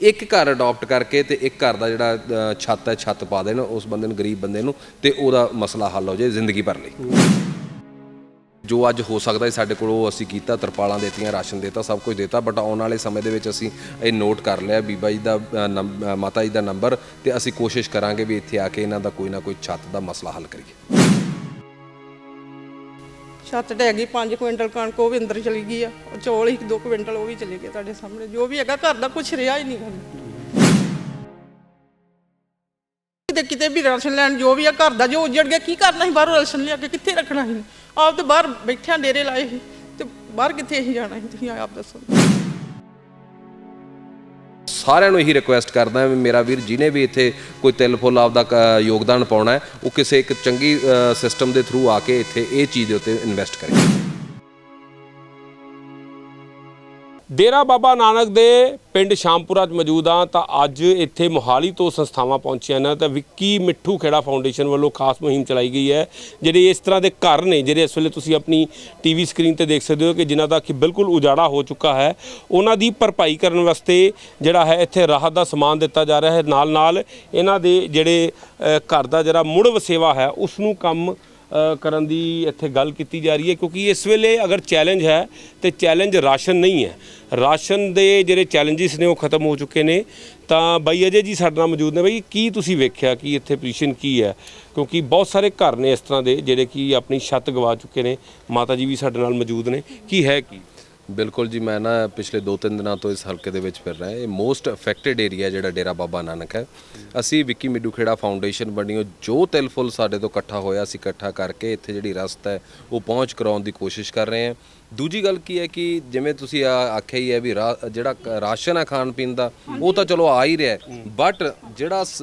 ਇੱਕ ਘਰ ਅਡਾਪਟ ਕਰਕੇ ਤੇ ਇੱਕ ਘਰ ਦਾ ਜਿਹੜਾ ਅ, ਛੱਤ ਹੈ ਛੱਤ ਪਾ ਦੇਣ ਉਸ ਬੰਦੇ ਨੂੰ ਗਰੀਬ ਬੰਦੇ ਨੂੰ ਤੇ ਉਹਦਾ ਮਸਲਾ ਹੱਲ ਹੋ ਜਾਏ ਜ਼ਿੰਦਗੀ ਭਰ ਲਈ। ਜੋ ਅੱਜ ਹੋ ਸਕਦਾ ਹੈ ਸਾਡੇ ਕੋਲ ਉਹ ਅਸੀਂ ਕੀਤਾ ਤਰਪਾਲਾਂ ਦੇਤੀਆਂ ਰਾਸ਼ਨ ਦੇਤਾ ਸਭ ਕੁਝ ਦੇਤਾ ਬਟ ਆਉਣ ਵਾਲੇ ਸਮੇਂ ਦੇ ਵਿੱਚ ਅਸੀਂ ਇਹ ਨੋਟ ਕਰ ਲਿਆ ਬੀਬਾ ਜੀ ਦਾ ਅ, ਨੰਬ- ਅ, ਮਾਤਾ ਜੀ ਦਾ ਨੰਬਰ ਤੇ ਅਸੀਂ ਕੋਸ਼ਿਸ਼ ਕਰਾਂਗੇ ਵੀ ਇੱਥੇ ਆ ਕੇ ਇਹਨਾਂ ਦਾ ਕੋਈ ਨਾ ਕੋਈ ਛੱਤ ਦਾ ਮਸਲਾ ਹੱਲ ਕਰੀਏ। ਛੱਤ ਢਹਿ ਗਈ 5 ਕੁਇੰਟਲ ਕਣਕ, ਉਹ ਵੀ ਅੰਦਰ ਚਲੀ ਗਈ ਆ। ਉਹ ਚੌਲ ਇੱਕ 2 ਕੁਇੰਟਲ, ਉਹ ਵੀ ਚਲੇ ਗਏ ਤੁਹਾਡੇ ਸਾਹਮਣੇ। ਜੋ ਵੀ ਹੈਗਾ ਘਰ ਦਾ ਕੁਝ ਰਿਹਾ ਹੀ ਨਹੀਂ ਗਾ ਕਿਤੇ ਕਿਤੇ ਵੀ ਰਾਸ਼ਨ ਲੈਣ ਜੋ ਵੀ ਆ, ਘਰ ਦਾ ਜੋ ਉੱਜੜ ਗਿਆ, ਕੀ ਕਰਨਾ ਸੀ? ਬਾਹਰੋਂ ਰਾਸ਼ਨ ਲਿਆ ਕੇ ਕਿੱਥੇ ਰੱਖਣਾ ਸੀ? ਆਪ ਤੇ ਬਾਹਰ ਬੈਠਿਆਂ ਡੇਰੇ ਲਾਏ ਸੀ ਤੇ ਬਾਹਰ ਕਿੱਥੇ ਅਸੀਂ ਜਾਣਾ ਸੀ? ਤੁਸੀਂ ਆਪ ਦੱਸੋ। ਸਾਰਿਆਂ ਨੂੰ ਇਹੀ ਰਿਕੁਐਸਟ ਕਰਦਾ ਵੀ ਮੇਰਾ ਵੀਰ ਜਿਹਨੇ ਵੀ ਇੱਥੇ ਕੋਈ ਤਿਲ ਫੁੱਲ ਆਪਦਾ ਕ- ਯੋਗਦਾਨ ਪਾਉਣਾ ਹੈ, ਉਹ ਕਿਸੇ ਇੱਕ ਚੰਗੀ ਸਿਸਟਮ ਦੇ ਥਰੂ ਆ ਕੇ ਇੱਥੇ ਇਹ ਚੀਜ਼ ਦੇ ਉੱਤੇ ਇਨਵੈਸਟ ਕਰੇ। ਡੇਰਾ ਬਾਬਾ ਨਾਨਕ ਦੇ ਪਿੰਡ ਸ਼ਾਮਪੁਰਾ 'ਚ ਮੌਜੂਦ ਹਾਂ, ਤਾਂ ਅੱਜ ਇੱਥੇ ਮੋਹਾਲੀ ਤੋਂ ਸੰਸਥਾਵਾਂ ਪਹੁੰਚੀਆਂ ਨੇ ਤਾਂ ਵਿੱਕੀ ਮਿੱਠੂ ਖੇੜਾ ਫਾਊਂਡੇਸ਼ਨ ਵੱਲੋਂ ਖਾਸ ਮੁਹਿੰਮ ਚਲਾਈ ਗਈ ਹੈ, ਜਿਹੜੇ ਇਸ ਤਰ੍ਹਾਂ ਦੇ ਘਰ ਨੇ, ਜਿਹੜੇ ਇਸ ਵੇਲੇ ਤੁਸੀਂ ਆਪਣੀ ਟੀਵੀ ਸਕਰੀਨ ਤੇ ਦੇਖ ਸਕਦੇ ਹੋ ਕਿ ਜਿਨ੍ਹਾਂ ਦਾ ਕਿ ਬਿਲਕੁਲ ਉਜਾੜਾ ਹੋ ਚੁੱਕਾ ਹੈ। ਉਹਨਾਂ ਦੀ ਭਰਪਾਈ ਕਰਨ ਵਾਸਤੇ ਜਿਹੜਾ ਹੈ ਇੱਥੇ ਰਾਹਤ ਦਾ ਸਮਾਨ ਦਿੱਤਾ ਜਾ ਰਿਹਾ ਹੈ। ਨਾਲ ਨਾਲ ਇਹਨਾਂ ਦੇ ਜਿਹੜੇ ਘਰ ਦਾ ਜਿਹੜਾ ਮੁੜ ਵਸੇਵਾ ਹੈ ਉਸ ਨੂੰ ਕੰਮ ਕਰਨ ਦੀ ਇੱਥੇ ਗੱਲ ਕੀਤੀ ਜਾ ਰਹੀ ਹੈ, ਕਿਉਂਕਿ ਇਸ ਵੇਲੇ ਅਗਰ ਚੈਲੰਜ ਹੈ, ਤੇ ਚੈਲੰਜ ਰਾਸ਼ਨ ਨਹੀਂ ਹੈ। ਰਾਸ਼ਨ ਦੇ ਜਿਹੜੇ ਚੈਲੰਜਸ ਨੇ, ਉਹ ਖਤਮ ਹੋ ਚੁੱਕੇ ਨੇ। ਤਾਂ ਬਾਈ ਅਜੇ ਜੀ ਸਾਡੇ ਨਾਲ ਮੌਜੂਦ ਨੇ, ਬਾਈ ਕੀ ਤੁਸੀਂ ਵੇਖਿਆ ਕਿ ਇੱਥੇ ਪੋਜੀਸ਼ਨ ਕੀ ਹੈ? ਕਿਉਂਕਿ ਬਹੁਤ ਸਾਰੇ ਘਰ ਨੇ ਇਸ ਤਰ੍ਹਾਂ ਦੇ, ਜਿਹੜੇ ਕਿ ਆਪਣੀ ਛੱਤ ਗਵਾ ਚੁੱਕੇ ਨੇ। ਮਾਤਾ ਜੀ ਵੀ ਸਾਡੇ ਨਾਲ ਮੌਜੂਦ ਨੇ। ਕੀ ਹੈ ਕੀ? ਬਿਲਕੁਲ ਜੀ, ਮੈਂ ਨਾ ਪਿਛਲੇ 2-3 ਦਿਨਾਂ ਤੋਂ ਇਸ ਹਲਕੇ ਦੇ ਵਿੱਚ ਫਿਰ ਰਿਹਾ ਇਹ ਮੋਸਟ ਅਫੈਕਟਡ ਏਰੀਆ ਜਿਹੜਾ ਡੇਰਾ ਬਾਬਾ ਨਾਨਕ ਹੈ। ਅਸੀਂ ਵਿੱਕੀ ਮਿੱਡੂ ਖੇੜਾ ਫਾਊਂਡੇਸ਼ਨ ਬਣੀਓ ਜੋ ਤਿਲ ਫੁੱਲ ਸਾਡੇ ਤੋਂ ਇਕੱਠਾ ਹੋਇਆ, ਅਸੀਂ ਇਕੱਠਾ ਕਰਕੇ ਇੱਥੇ ਜਿਹੜੀ ਰਸਤ ਹੈ, ਉਹ ਪਹੁੰਚ ਕਰਾਉਣ ਦੀ ਕੋਸ਼ਿਸ਼ ਕਰ ਰਹੇ ਹਾਂ। ਦੂਜੀ ਗੱਲ ਕੀ ਹੈ ਕਿ ਜਿਵੇਂ ਤੁਸੀਂ ਆ ਆਖਿਆ ਹੀ ਹੈ ਵੀ ਰਾ- ਜਿਹੜਾ ਰਾਸ਼ਨ ਹੈ ਖਾਣ ਪੀਣ ਦਾ, ਉਹ ਤਾਂ ਚਲੋ ਆ ਹੀ ਰਿਹਾ ਬਟ ਜਿਹੜਾ ਸ-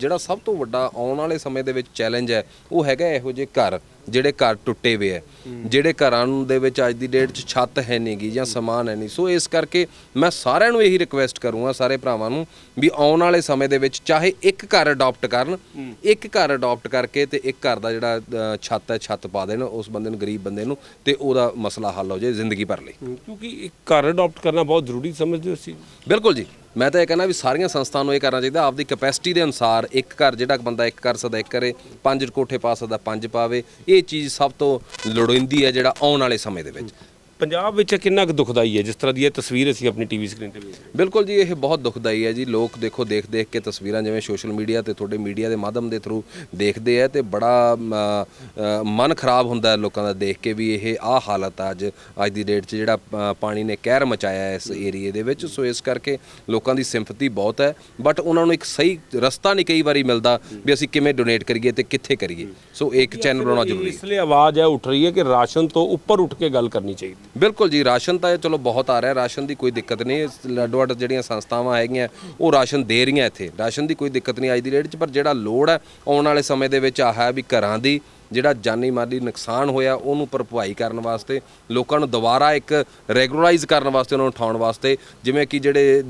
ਜਿਹੜਾ ਸਭ ਤੋਂ ਵੱਡਾ ਆਉਣ ਵਾਲੇ ਸਮੇਂ ਦੇ ਵਿੱਚ ਚੈਲੰਜ ਹੈ, ਉਹ ਹੈਗਾ ਇਹੋ ਜਿਹੇ ਘਰ। ਜਿਹੜੇ ਘਰ ਟੁੱਟੇ ਹੋਏ ਹੈ। ਜਿਹੜੇ ਘਰਾਂ ਦੇ ਵਿੱਚ ਅੱਜ ਦੀ ਡੇਟ 'ਚ ਛੱਤ ਹੈ ਨਹੀਂਗੀ ਜਾਂ ਸਮਾਨ ਹੈ ਨਹੀਂ ਸੋ ਇਸ ਕਰਕੇ ਮੈਂ ਸਾਰਿਆਂ ਨੂੰ ਇਹੀ ਰਿਕੁਐਸਟ ਕਰੂੰਗਾ ਸਾਰੇ ਭਰਾਵਾਂ ਨੂੰ ਵੀ ਆਉਣ ਵਾਲੇ ਸਮੇਂ ਦੇ ਵਿੱਚ ਚਾਹੇ ਇੱਕ ਘਰ ਅਡਾਪਟ ਕਰਨ ਇੱਕ ਘਰ ਅਡਾਪਟ ਕਰਕੇ ਤੇ ਇੱਕ ਘਰ ਦਾ ਜਿਹੜਾ ਛੱਤ ਹੈ ਛੱਤ ਪਾ ਦੇਣ ਉਸ ਬੰਦੇ ਨੂੰ ਗਰੀਬ ਬੰਦੇ ਨੂੰ ਤੇ ਉਹਦਾ ਮਸਲਾ ਹੱਲ ਹੋ ਜਾਏ ਜ਼ਿੰਦਗੀ ਭਰ ਲਈ। ਕਿਉਂਕਿ ਇੱਕ ਘਰ ਅਡਾਪਟ ਕਰਨਾ ਬਹੁਤ ਜ਼ਰੂਰੀ ਸਮਝਦੇ ਹੋ ਸੀ ਬਿਲਕੁਲ ਜੀ। ਮੈਂ ਤਾਂ ਇਹ ਕਹਿੰਦਾ ਵੀ ਸਾਰੀਆਂ ਸੰਸਥਾਵਾਂ ਨੂੰ ਇਹ ਕਰਨਾ ਚਾਹੀਦਾ, ਆਪਦੀ ਕੈਪੈਸਿਟੀ ਦੇ ਅਨੁਸਾਰ ਇੱਕ ਘਰ ਜਿਹੜਾ ਬੰਦਾ ਇੱਕ ਕਰ ਸਕਦਾ, ਇੱਕ ਕਰੇ, ਪੰਜ ਕੋਠੇ ਪਾ ਸਕਦਾ, ਪੰਜ ਪਾਵੇ, ਇਹ ਚੀਜ਼ ਸਭ ਤੋਂ ਲੋੜੀਂਦੀ ਹੈ ਜਿਹੜਾ ਆਉਣ ਵਾਲੇ ਸਮੇਂ ਦੇ ਵਿੱਚ। ਪੰਜਾਬ ਵਿੱਚ ਕਿੰਨਾ ਕੁ ਦੁਖਦਾਈ ਹੈ ਜਿਸ ਤਰ੍ਹਾਂ ਦੀ ਇਹ ਤਸਵੀਰ ਅਸੀਂ ਆਪਣੀ ਟੀਵੀ ਸਕਰੀਨ ਤੇ ਵੇਖ ਰਹੇ ਬਿਲਕੁਲ ਜੀ ਇਹ ਬਹੁਤ ਦੁਖਦਾਈ ਹੈ ਜੀ। ਲੋਕ ਦੇਖੋ ਦੇਖ ਦੇਖ ਕੇ ਤਸਵੀਰਾਂ ਜਿਵੇਂ ਸੋਸ਼ਲ ਮੀਡੀਆ ਤੇ ਤੁਹਾਡੇ ਮੀਡੀਆ ਦੇ ਮਾਧਿਅਮ ਦੇ ਥਰੂ ਦੇਖਦੇ ਆ ਤੇ ਬੜਾ ਅ, ਮਨ ਖਰਾਬ ਹੁੰਦਾ ਹੈ ਲੋਕਾਂ ਦਾ ਦੇਖ ਕੇ ਵੀ ਇਹ ਆ ਹਾਲਤ ਆ ਅੱਜ। ਅੱਜ ਦੀ ਡੇਟ 'ਚ ਜਿਹੜਾ ਪਾਣੀ ਨੇ ਕਹਿਰ ਮਚਾਇਆ ਹੈ ਇਸ ਏਰੀਏ ਦੇ ਵਿੱਚ। ਸੋ ਇਸ ਕਰਕੇ ਲੋਕਾਂ ਦੀ ਸਿੰਪਥੀ ਬਹੁਤ ਹੈ। ਬਟ ਉਹਨਾਂ ਨੂੰ ਇੱਕ ਸਹੀ ਰਸਤਾ ਨਹੀਂ ਕਈ ਵਾਰੀ ਮਿਲਦਾ ਵੀ ਅਸੀਂ ਕਿਵੇਂ ਡੋਨੇਟ ਕਰੀਏ ਤੇ ਕਿੱਥੇ ਕਰੀਏ। ਸੋ ਇੱਕ ਚੈਨਲ ਬਣਾਉਣਾ ਜ਼ਰੂਰੀ ਹੈ। ਇਸ ਲਈ ਆਵਾਜ਼ ਹੈ ਉੱਠ ਰਹੀ ਹੈ ਕਿ ਰਾਸ਼ਨ ਤੋਂ ਉੱਪਰ ਉੱਠ ਕੇ ਗੱਲ ਕਰਨੀ ਚਾਹੀਦੀ ਬਿਲਕੁਲ ਜੀ, ਰਾਸ਼ਨ ਤਾਂ ਇਹ ਚਲੋ ਬਹੁਤ ਆ ਰਿਹਾ, ਰਾਸ਼ਨ ਦੀ ਕੋਈ ਦਿੱਕਤ ਨਹੀਂ ਲੱਡੋ ਅੱਡ ਜਿਹੜੀਆਂ ਸੰਸਥਾਵਾਂ ਹੈਗੀਆਂ, ਉਹ ਰਾਸ਼ਨ ਦੇ ਰਹੀਆਂ ਇੱਥੇ, ਰਾਸ਼ਨ ਦੀ ਕੋਈ ਦਿੱਕਤ ਨਹੀਂ ਅੱਜ ਦੀ ਡੇਟ 'ਚ, ਪਰ ਜਿਹੜਾ ਲੋੜ ਹੈ, ਆਉਣ ਵਾਲੇ ਸਮੇਂ ਦੇ ਵਿੱਚ ਆ ਹੈ ਵੀ ਘਰਾਂ ਦੀ ਜਿਹੜਾ ਜਾਨੀ ਮਾਲੀ ਨੁਕਸਾਨ ਹੋਇਆ ਉਹਨੂੰ ਭਰਪਾਈ ਕਰਨ ਵਾਸਤੇ, ਲੋਕਾਂ ਨੂੰ ਦੁਬਾਰਾ ਇੱਕ ਰੈਗੂਲਰਾਈਜ਼ ਕਰਨ ਵਾਸਤੇ ਉਹਨਾਂ ਨੂੰ ਉਠਾਉਣ ਵਾਸਤੇ, ਜਿਵੇਂ ਕਿ ਜਿਹੜੇ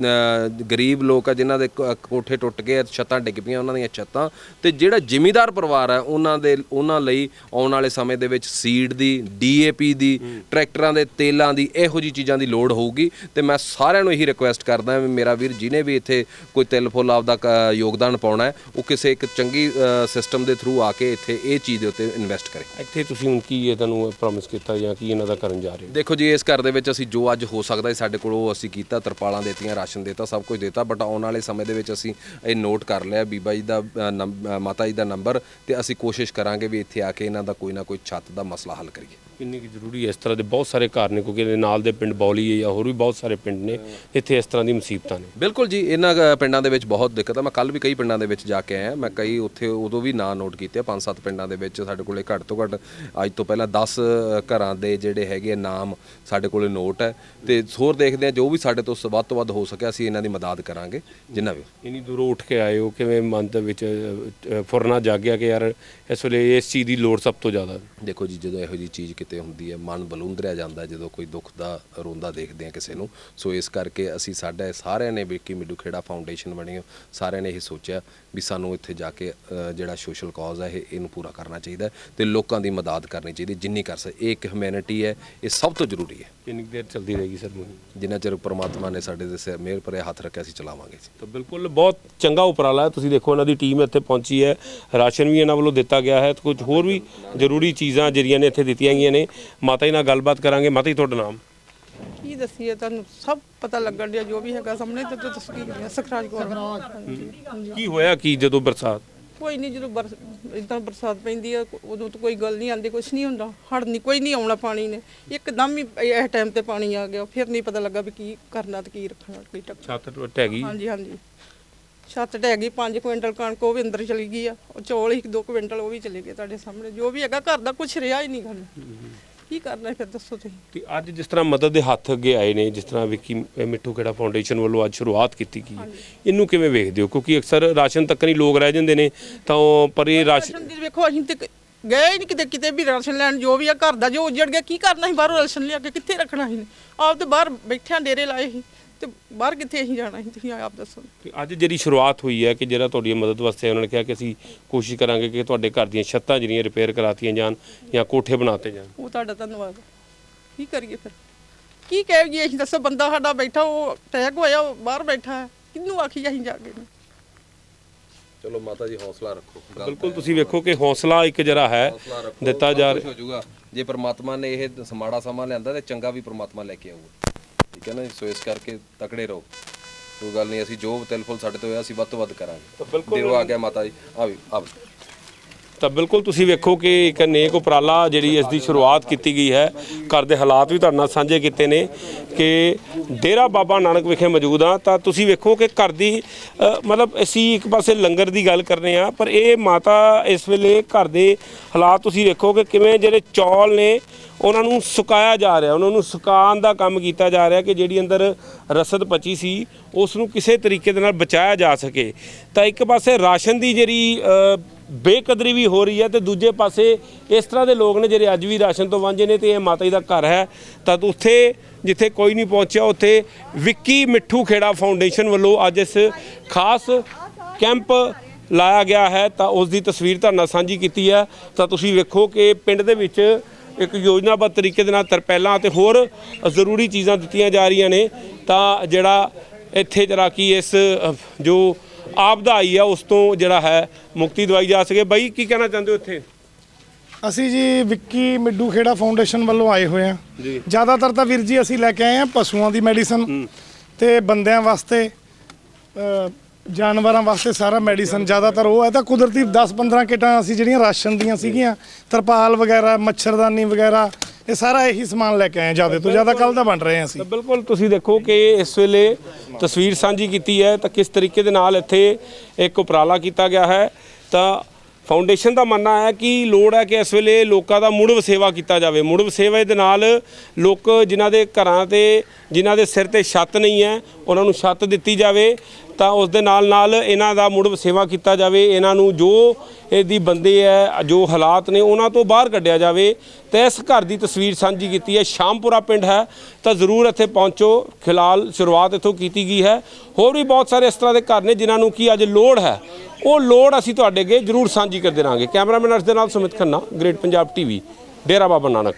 ਗਰੀਬ ਲੋਕ ਆ ਜਿਨ੍ਹਾਂ ਦੇ ਕ- ਕੋਠੇ ਟੁੱਟ ਗਏ, ਛੱਤਾਂ ਡਿੱਗ ਪਈਆਂ ਉਹਨਾਂ ਦੀਆਂ ਛੱਤਾਂ, ਤੇ ਜਿਹੜਾ ਜ਼ਿਮੀਦਾਰ ਪਰਿਵਾਰ ਹੈ ਉਹਨਾਂ ਦੇ, ਉਹਨਾਂ ਲਈ ਆਉਣ ਵਾਲੇ ਸਮੇਂ ਦੇ ਵਿੱਚ ਸੀਡ ਦੀ ਡੀਏਪੀ ਦੀ, ਟਰੈਕਟਰਾਂ ਦੇ ਤੇਲਾਂ ਦੀ, ਇਹੋ ਜੀ ਚੀਜ਼ਾਂ ਦੀ ਲੋੜ ਹੋਊਗੀ, ਤੇ ਮੈਂ ਸਾਰਿਆਂ ਨੂੰ ਇਹੀ ਰਿਕੁਐਸਟ ਕਰਦਾ ਵੀ ਮੇਰਾ ਵੀਰ ਜਿਹਨੇ ਵੀ ਇੱਥੇ ਕੋਈ ਤਿਲ ਫੁੱਲ ਆਪਦਾ, ਕ- ਯੋਗਦਾਨ ਪਾਉਣਾ ਹੈ, ਉਹ ਕਿਸੇ ਇੱਕ ਚੰਗੀ ਸਿਸਟਮ ਦੇ ਥਰੂ ਆ ਕੇ ਇੱਥੇ ਇਹ ਚੀਜ਼ ਦੇ ਉੱਤੇ ਇਨਵੈਸਟ ਕਰੇ। ਇੱਥੇ ਤੁਸੀਂ ਹੁਣ ਕੀ ਇਹ ਤੁਹਾਨੂੰ ਪ੍ਰੋਮਿਸ ਕੀਤਾ ਜਾਂ ਕੀ ਇਹਨਾਂ ਦਾ ਕਰਨ ਜਾ ਰਹੇ ਹੋ? ਦੇਖੋ ਜੀ ਇਸ ਘਰ ਦੇ ਵਿੱਚ ਅਸੀਂ ਜੋ ਅੱਜ ਹੋ ਸਕਦਾ ਹੈ ਸਾਡੇ ਕੋਲ ਉਹ ਅਸੀਂ ਕੀਤਾ ਤਰਪਾਲਾਂ ਦੇਤੀਆਂ ਰਾਸ਼ਨ ਦੇਤਾ ਸਭ ਕੁਝ ਦੇਤਾ ਬਟ ਆਉਣ ਵਾਲੇ ਸਮੇਂ ਦੇ ਵਿੱਚ ਅਸੀਂ ਇਹ ਨੋਟ ਕਰ ਲਿਆ ਬੀਬਾ ਜੀ ਦਾ ਨੰਬ- ਮਾਤਾ ਜੀ ਦਾ ਨੰਬਰ ਤੇ ਅਸੀਂ ਕੋਸ਼ਿਸ਼ ਕਰਾਂਗੇ ਵੀ ਇੱਥੇ ਆ ਕੇ ਇਹਨਾਂ ਦਾ ਕੋਈ ਨਾ ਕੋਈ ਛੱਤ ਦਾ ਮਸਲਾ ਹੱਲ ਕਰੀਏ। ਕਿੰਨੀ ਕੁ ਜ਼ਰੂਰੀ ਹੈ ਇਸ ਤਰ੍ਹਾਂ ਦੇ ਬਹੁਤ ਸਾਰੇ ਘਰ ਨੇ ਕਿਉਂਕਿ ਇਹਦੇ ਨਾਲ ਦੇ ਪਿੰਡ ਬੌਲੀ ਹੈ ਜਾਂ ਹੋਰ ਵੀ ਬਹੁਤ ਸਾਰੇ ਪਿੰਡ ਨੇ ਇੱਥੇ ਇਸ ਤਰ੍ਹਾਂ ਦੀ ਮੁਸੀਬਤਾਂ ਨੇ। ਬਿਲਕੁਲ ਜੀ ਇਹਨਾਂ ਅ, ਪਿੰਡਾਂ ਦੇ ਵਿੱਚ ਬਹੁਤ ਦਿੱਕਤ ਹੈ ਮੈਂ ਕੱਲ ਵੀ ਕਈ ਪਿੰਡਾਂ ਦੇ ਵਿੱਚ ਜਾ ਕੇ ਆਇਆ। ਮੈਂ ਕਈ ਉੱਥੇ ਉਦੋਂ ਵੀ ਨਾਂ ਨੋਟ ਕੀਤੇ ਆ, ਪੰਜ ਸੱਤ ਪਿੰਡਾਂ ਦੇ ਵਿੱਚ ਸਾਡੇ ਕੋਲੇ ਘੱਟ ਤੋਂ ਘੱਟ ਅੱਜ ਤੋਂ ਪਹਿਲਾਂ 10 ਘਰਾਂ ਦੇ ਜਿਹੜੇ ਹੈਗੇ ਆ ਨਾਮ ਸਾਡੇ ਕੋਲੇ ਨੋਟ ਹੈ। ਤੇ ਹੋਰ ਦੇਖਦੇ ਆ ਜੋ ਵੀ ਸਾਡੇ ਤੋਂ ਸ- ਵੱਧ ਤੋਂ ਵੱਧ ਹੋ ਸਕਿਆ ਅਸੀਂ ਇਹਨਾਂ ਦੀ ਮਦਦ ਕਰਾਂਗੇ ਜਿੰਨਾ ਵੀ ਇੰਨੀ ਦੂਰੋਂ ਉੱਠ ਕੇ ਆਏ ਹੋ ਕਿਵੇਂ ਮਨ ਦੇ ਵਿੱਚ ਅ, ਅ, ਫੁਰਨਾ ਜਾਗਿਆ ਕਿ ਯਾਰ ਇਸ ਵੇਲੇ ਇਸ ਚੀਜ਼ ਦੀ ਲੋੜ ਸਭ ਤੋਂ ਜ਼ਿਆਦਾ। ਹੈ ਦੇਖੋ ਜੀ ਜਦੋਂ ਇਹੋ ਜੀ ਚੀਜ਼ ਕਿਤੇ ਹੁੰਦੀ ਹੈ ਮਨ ਬਲੁੰਦਰਿਆ ਜਾਂਦਾ ਜਦੋਂ ਕੋਈ ਦੁੱਖ ਦਾ ਰੋਂਦਾ ਦੇਖਦੇ ਆ ਕਿਸੇ ਨੂੰ। ਸੋ ਇਸ ਕਰਕੇ ਅਸੀਂ ਸਾਡਾ ਸਾਰਿਆਂ ਨੇ ਵਿੱਕੀ ਮਿੱਡੂ ਖੇੜਾ ਫਾਊਂਡੇਸ਼ਨ ਬਣੀ ਸਾਰਿਆਂ ਨੇ ਇਹ ਸੋਚਿਆ ਵੀ ਸਾਨੂੰ ਇੱਥੇ ਜਾ ਕੇ ਜਿਹੜਾ ਸੋਸ਼ਲ ਕਾਜ਼ ਹੈ ਇਹ ਇਹਨੂੰ ਪੂਰਾ ਕਰਨਾ ਚਾਹੀਦਾ ਤੇ ਲੋਕਾਂ ਦੀ ਮਦਦ ਕਰਨੀ ਚਾਹੀਦੀ ਜਿੰਨੀ ਕਰ ਸਕੇ। ਇਹ ਇੱਕ ਹਿਊਮੈਨਿਟੀ ਹੈ ਇਹ ਸਭ ਤੋਂ ਜ਼ਰੂਰੀ ਹੈ। ਕਿੰਨੀ ਦੇਰ ਚੱਲਦੀ ਰਹੇਗੀ ਸਰ ਮੁਹਿੰਮ ਜਿੰਨਾ ਚਿਰ ਪ੍ਰਮਾਤਮਾ ਨੇ ਸਾਡੇ ਦੇ ਸਿਰ ਮਿਹਰ ਭਰੇ ਹੱਥ ਰੱਖਿਆ ਅਸੀਂ ਚਲਾਵਾਂਗੇ ਜੀ। ਤਾਂ ਬਿਲਕੁਲ ਬਹੁਤ ਚੰਗਾ ਉਪਰਾਲਾ ਹੈ। ਤੁਸੀਂ ਦੇਖੋ ਇਹਨਾਂ ਦੀ ਟੀਮ ਇੱਥੇ ਪਹੁੰਚੀ ਹੈ। ਰਾਸ਼ਨ ਵੀ ਇਹਨਾਂ ਵੱਲੋਂ ਦਿੱਤਾ ਗਿਆ ਹੈ। ਤੇ ਕੁਝ ਹੋਰ ਵੀ ਜ਼ਰੂਰੀ ਚੀਜ਼ਾਂ ਜਿਹੜੀਆਂ ਨੇ ਇੱਥੇ ਦਿੱਤੀਆਂ ਗਈਆਂ ਨੇ। ਮਾਤਾ ਜੀ ਨਾਲ ਗੱਲਬਾਤ ਕਰਾਂਗੇ। ਮਾਤਾ ਜੀ ਤੁਹਾਡਾ ਨਾਮ? ਕੀ ਦੱਸੀਏ ਤੁਹਾਨੂੰ? ਸਭ ਪਤਾ ਲੱਗਣ ਡਿਆ ਜੋ ਵੀ ਹੈਗਾ ਸਾਹਮਣੇ ਤੇ ਤੇ ਤੁਸੀਂ ਕੀ ਕਰਿਆ ਸਖਰਾਜ ਕੋਲ ਕੀ ਹੋਇਆ? ਕੀ ਜਦੋਂ ਬਰਸਾਤ? ਕੋਈ ਨਹੀਂ ਜਦੋਂ ਬਰਸ ਇਦਾਂ ਬਰਸਾਤ ਪੈਂਦੀ ਆ ਉਦੋਂ ਤਾਂ ਕੋਈ ਗੱਲ ਨਹੀਂ ਆਉਂਦੀ ਕੁਝ ਨਹੀਂ ਹੁੰਦਾ। ਹੜ ਨਹੀਂ ਕੋਈ ਨਹੀਂ ਆਉਣਾ ਪਾਣੀ ਨੇ। ਇੱਕਦਮ ਹੀ ਇਸ ਟਾਈਮ ਤੇ ਪਾਣੀ ਆ ਗਿਆ। ਫਿਰ ਨਹੀਂ ਪਤਾ ਲੱਗਾ ਵੀ ਕੀ ਕਰਨਾ ਤੇ ਕੀ ਰੱਖਣਾ ਕੀ ਟੱਕ ਛੱਤ ਟੁੱਟ ਹੈਗੀ। ਹਾਂਜੀ ਹਾਂਜੀ। ਛੱਤ ਢਹਿ ਗਈ 5 ਕੁਇੰਟਲ ਕਣਕ ਉਹ ਵੀ ਅੰਦਰ ਚਲੀ ਗਈ ਆ। ਉਹ ਚੌਲ ਹੀ 2 ਕੁਇੰਟਲ ਉਹ ਵੀ ਚਲੇ ਗਏ ਤੁਹਾਡੇ ਸਾਹਮਣੇ। ਜੋ ਵੀ ਹੈਗਾ ਘਰ ਦਾ ਕੁਝ ਰਿਹਾ ਹੀ ਨਹੀਂ ਕਰਨਾ ਕੀ ਕਰਨਾ ਫਿਰ ਦੱਸੋ ਤੁਸੀਂ? ਤੇ ਅੱਜ ਜਿਸ ਤਰ੍ਹਾਂ ਮਦਦ ਦੇ ਹੱਥ ਅੱਗੇ ਆਏ ਨੇ ਜਿਸ ਤਰ੍ਹਾਂ ਵਿੱਕੀ ਮਿੱਠੂ ਖੇੜਾ ਫਾਊਂਡੇਸ਼ਨ ਵੱਲੋਂ ਅੱਜ ਸ਼ੁਰੂਆਤ ਕੀਤੀ ਗਈ ਹੈ ਇਹਨੂੰ ਕਿਵੇਂ ਵੇਖਦੇ ਹੋ? ਕਿਉਂਕਿ ਅਕਸਰ ਰਾਸ਼ਨ ਤੱਕ ਨਹੀਂ ਲੋਕ ਰਹਿ ਜਾਂਦੇ ਨੇ ਤਾਂ ਉਹ ਪਰ ਇਹ ਰਾਸ਼ਨ ਰਾਸ਼ਨ ਦੀ ਵੇਖੋ ਅਸੀਂ ਤੇ ਕ- ਗਏ ਹੀ ਨਹੀਂ ਕਿਤੇ ਕਿਤੇ ਵੀ ਰਾਸ਼ਨ ਲੈਣ ਜੋ ਵੀ ਆ ਘਰ ਦਾ ਜੋ ਉੱਜੜ ਗਿਆ ਕੀ ਕਰਨਾ ਸੀ? ਬਾਹਰੋਂ ਰਾਸ਼ਨ ਲਿਆ ਕੇ ਕਿੱਥੇ ਰੱਖਣਾ ਸੀ? ਆਪ ਤੇ ਬਾਹਰ ਬੈਠਿਆਂ ਡੇਰੇ ਲਾਏ ਸੀ। ਤੇ ਬਾਹਰ ਕਿੱਥੇ ਅਸੀਂ ਜਾਣਾ ਸੀ? ਤੁਸੀਂ ਆਪ ਦੱਸੋ। ਤੇ ਅੱਜ ਜਿਹੜੀ ਸ਼ੁਰੂਆਤ ਹੋਈ ਹੈ ਕਿ ਜਿਹੜਾ ਤੁਹਾਡੀ ਮਦਦ ਵਾਸਤੇ ਉਹਨਾਂ ਨੇ ਕਿਹਾ ਕਿ ਅਸੀਂ ਕੋਸ਼ਿਸ਼ ਕਰਾਂਗੇ ਕਿ ਤੁਹਾਡੇ ਘਰ ਦੀਆਂ ਛੱਤਾਂ ਜਿਹੜੀਆਂ ਰਿਪੇਅਰ ਕਰਾਤੀਆਂ ਜਾਣ ਜਾਂ ਕੋਠੇ ਬਣਾਤੇ ਜਾਣ। ਉਹ ਤੁਹਾਡਾ ਧੰਨਵਾਦ। ਕੀ ਕਰੀਏ ਫਿਰ? ਕੀ ਕਹਿ ਜੀ ਅਸੀਂ? ਦੱਸੋ ਬੰਦਾ ਸਾਡਾ ਬੈਠਾ ਉਹ ਟੈਗ ਹੋਇਆ ਉਹ ਬਾਹਰ ਬੈਠਾ ਹੈ। ਕਿਹਨੂੰ ਆਖੀ ਅਸੀਂ ਜਾ ਕੇ? ਚਲੋ ਮਾਤਾ ਜੀ ਹੌਸਲਾ ਰੱਖੋ। ਗੱਲ ਬਿਲਕੁਲ ਤੁਸੀਂ ਵੇਖੋ ਕਿ ਹੌਸਲਾ ਇੱਕ ਜਿਹੜਾ ਹੈ ਹੌਸਲਾ ਰੱਖੋ ਦਿੱਤਾ ਜਾ ਸਭ ਕੁਛ ਹੋ ਜਾਊਗਾ। ਜੇ ਪ੍ਰਮਾਤਮਾ ਨੇ ਇਹ ਸਮਾੜਾ ਸਮਾਂ ਲਿਆਂਦਾ ਤੇ ਚੰਗਾ ਵੀ ਪ੍ਰਮਾਤਮਾ ਲੈ ਕੇ ਆਊਗਾ। ਠੀਕ ਹੈ ਨਾ ਜੀ? ਸੋ ਇਸ ਕਰਕੇ ਤਕੜੇ ਰਹੋ। ਕੋਈ ਗੱਲ ਨਹੀਂ ਅਸੀਂ ਜੋ ਤਿਲਫੁਲ ਸਾਡੇ ਤੋਂ ਹੋਇਆ ਅਸੀਂ ਵੱਧ ਤੋਂ ਵੱਧ ਕਰਾਂਗੇ। ਬਿਲਕੁਲ ਦਿਓ ਆ ਗਿਆ ਮਾਤਾ ਜੀ। ਆ ਵੀ ਆ ਵੀ। ਤਾਂ ਬਿਲਕੁਲ ਤੁਸੀਂ ਵੇਖੋ ਕਿ ਇੱਕ ਨੇਕ ਉਪਰਾਲਾ ਜਿਹੜੀ ਇਸ ਦੀ ਸ਼ੁਰੂਆਤ ਕੀਤੀ ਗਈ ਹੈ। ਘਰ ਦੇ ਹਾਲਾਤ ਵੀ ਤੁਹਾਡੇ ਨਾਲ ਸਾਂਝੇ ਕੀਤੇ ਨੇ ਕਿ ਡੇਰਾ ਬਾਬਾ ਨਾਨਕ ਵਿਖੇ ਮੌਜੂਦ ਆ ਤਾਂ ਤੁਸੀਂ ਵੇਖੋ ਕਿ ਘਰ ਦੀ ਮਤਲਬ ਅਸੀਂ ਇੱਕ ਪਾਸੇ ਲੰਗਰ ਦੀ ਗੱਲ ਕਰਨੇ ਰਹੇ ਆ ਪਰ ਇਹ ਮਾਤਾ ਇਸ ਵੇਲੇ ਘਰ ਦੇ ਹਾਲਾਤ ਤੁਸੀਂ ਵੇਖੋ ਕਿ ਕਿਵੇਂ ਜਿਹੜੇ ਚੌਲ ਨੇ, ਉਹਨਾਂ ਨੂੰ ਸੁਕਾਇਆ ਜਾ ਰਿਹਾ, ਉਹਨਾਂ ਨੂੰ ਸੁਕਾਉਣ ਦਾ ਕੰਮ ਕੀਤਾ ਜਾ ਰਿਹਾ ਕਿ ਜਿਹੜੀ ਅੰਦਰ ਰਸਦ ਪਚੀ ਸੀ, ਉਸ ਨੂੰ ਕਿਸੇ ਤਰੀਕੇ ਦੇ ਨਾਲ ਬਚਾਇਆ ਜਾ ਸਕੇ। ਤਾਂ ਇੱਕ ਪਾਸੇ ਰਾਸ਼ਨ ਦੀ ਜਿਹੜੀ ਬੇਕਦਰੀ ਵੀ ਹੋ ਰਹੀ ਹੈ ਤੇ ਦੂਜੇ ਪਾਸੇ ਇਸ ਤਰ੍ਹਾਂ ਦੇ ਲੋਕ ਨੇ ਜਿਹੜੇ ਅੱਜ ਵੀ ਰਾਸ਼ਨ ਤੋਂ ਵਾਂਝੇ ਨੇ ਤੇ ਇਹ ਮਾਤਾ ਜੀ ਦਾ ਘਰ ਹੈ, ਤਾਂ ਉੱਥੇ ਜਿੱਥੇ ਕੋਈ ਨਹੀਂ ਪਹੁੰਚਿਆ, ਉੱਥੇ ਵਿੱਕੀ ਮਿੱਠੂ ਖੇੜਾ ਫਾਊਂਡੇਸ਼ਨ ਵੱਲੋਂ ਅੱਜ ਇਸ ਖਾਸ ਕੈਂਪ ਲਾਇਆ ਗਿਆ ਹੈ, ਤਾਂ ਉਸ ਦੀ ਤਸਵੀਰ ਤੁਹਾਡੇ ਨਾਲ ਸਾਂਝੀ ਕੀਤੀ ਹੈ। ਤਾਂ ਤੁਸੀਂ ਵੇਖੋ ਕਿ ਪਿੰਡ ਦੇ ਵਿੱਚ ਇੱਕ ਯੋਜਨਾਬੱਧ ਤਰੀਕੇ ਦੇ ਨਾਲ ਤਰਪੈਲਾਂ ਅਤੇ ਹੋਰ ਜ਼ਰੂਰੀ ਚੀਜ਼ਾਂ ਦਿੱਤੀਆਂ ਜਾ ਰਹੀਆਂ ਨੇ, ਤਾਂ ਜਿਹੜਾ ਇੱਥੇ ਜਰਾ ਕੀ ਇਸ ਜੋ ਜੋ ਆਪਦਾ ਆਈ ਆ ਉਸ ਤੋਂ ਜਿਹੜਾ ਹੈ ਮੁਕਤੀ ਦਵਾਈ ਜਾ ਸਕੇ। ਬਾਈ ਕੀ ਕਹਿਣਾ ਚਾਹੁੰਦੇ ਹੋ ਇੱਥੇ? ਅਸੀਂ ਜੀ ਵਿੱਕੀ ਮਿੱਡੂ ਖੇੜਾ ਫਾਊਂਡੇਸ਼ਨ ਵੱਲੋਂ ਆਏ ਹੋਏ ਆ। ਜੀ। ਜ਼ਿਆਦਾਤਰ ਤਾਂ ਵੀਰ ਜੀ ਅਸੀਂ ਲੈ ਕੇ ਆਏ ਆ ਪਸ਼ੂਆਂ ਦੀ ਮੈਡੀਸਨ ਤੇ ਬੰਦਿਆਂ ਵਾਸਤੇ ਜਾਨਵਰਾਂ ਵਾਸਤੇ ਸਾਰਾ ਮੈਡੀਸਨ ਜ਼ਿਆਦਾਤਰ ਉਹ ਹੈ। ਤਾਂ ਕੁਦਰਤੀ 10-15 ਕਿਟਾਂ ਅਸੀਂ ਜਿਹੜੀਆਂ ਰਾਸ਼ਨ ਦੀਆਂ ਸੀਗੀਆਂ ਤਰਪਾਲ ਵਗੈਰਾ ਮੱਛਰਦਾਨੀ ਵਗੈਰਾ ਇਹ ਸਾਰਾ ਇਹੀ ਸਮਾਨ ਲੈ ਕੇ ਆਏ ਜ਼ਿਆਦਾ ਤੋਂ ਜ਼ਿਆਦਾ ਕੱਲ ਦਾ ਬਣ ਰਹੇ ਹਾਂ ਅਸੀਂ। ਬਿਲਕੁਲ ਤੁਸੀਂ ਦੇਖੋ ਕਿ ਇਸ ਵੇਲੇ ਤਸਵੀਰ ਸਾਂਝੀ ਕੀਤੀ ਹੈ ਤਾਂ ਕਿਸ ਤਰੀਕੇ ਦੇ ਨਾਲ ਇੱਥੇ ਇੱਕ ਉਪਰਾਲਾ ਕੀਤਾ ਗਿਆ ਹੈ। ਤਾਂ ਫਾਊਂਡੇਸ਼ਨ ਦਾ ਮੰਨਣਾ ਹੈ ਕਿ ਲੋੜ ਹੈ ਕਿ ਇਸ ਵੇਲੇ ਲੋਕਾਂ ਦਾ ਮੁੜ ਵਸੇਵਾ ਕੀਤਾ ਜਾਵੇ। ਮੁੜ ਵਸੇਵੇ ਦੇ ਨਾਲ ਲੋਕ ਜਿਨ੍ਹਾਂ ਦੇ ਘਰਾਂ ਤੇ ਜਿਨ੍ਹਾਂ ਦੇ ਸਿਰ ਤੇ ਛੱਤ ਨਹੀਂ ਹੈ ਉਹਨਾਂ ਨੂੰ ਛੱਤ ਦਿੱਤੀ ਜਾਵੇ। ਤਾਂ ਉਸ ਦੇ ਨਾਲ ਨਾਲ ਇਹਨਾਂ ਦਾ ਮੁੜ ਵਸੇਵਾ ਕੀਤਾ ਜਾਵੇ, ਇਹਨਾਂ ਨੂੰ ਜੋ ਇਹਦੀ ਬੰਦੇ ਹੈ, ਜੋ ਹਾਲਾਤ ਨੇ ਉਹਨਾਂ ਤੋਂ ਬਾਹਰ ਕੱਢਿਆ ਜਾਵੇ, ਤੇ ਇਸ ਘਰ ਦੀ ਤਸਵੀਰ ਸਾਂਝੀ ਕੀਤੀ ਹੈ। ਸ਼ਾਮਪੁਰਾ ਪਿੰਡ ਹੈ, ਤਾਂ ਜ਼ਰੂਰ ਇੱਥੇ ਪਹੁੰਚੋ। ਫਿਲਹਾਲ ਸ਼ੁਰੂਆਤ ਇੱਥੋਂ ਕੀਤੀ ਗਈ ਹੈ। ਹੋਰ ਵੀ ਬਹੁਤ ਸਾਰੇ ਇਸ ਤਰ੍ਹਾਂ ਦੇ ਘਰ ਨੇ ਜਿਨ੍ਹਾਂ ਨੂੰ ਕੀ ਅੱਜ ਲੋੜ ਹੈ, ਉਹ ਲੋੜ ਅਸੀਂ ਤੁਹਾਡੇ ਅੱਗੇ ਜ਼ਰੂਰ ਸਾਂਝੀ ਕਰਦੇ ਰਹਾਂਗੇ ਕੈਮਰਾਮੈਨ ਅਰਸ਼ ਦੇ ਨਾਲ ਸੁਮਿਤ ਖੰਨਾ, ਗ੍ਰੇਟ ਪੰਜਾਬ ਟੀਵੀ, ਡੇਰਾ ਬਾਬਾ ਨਾਨਕ।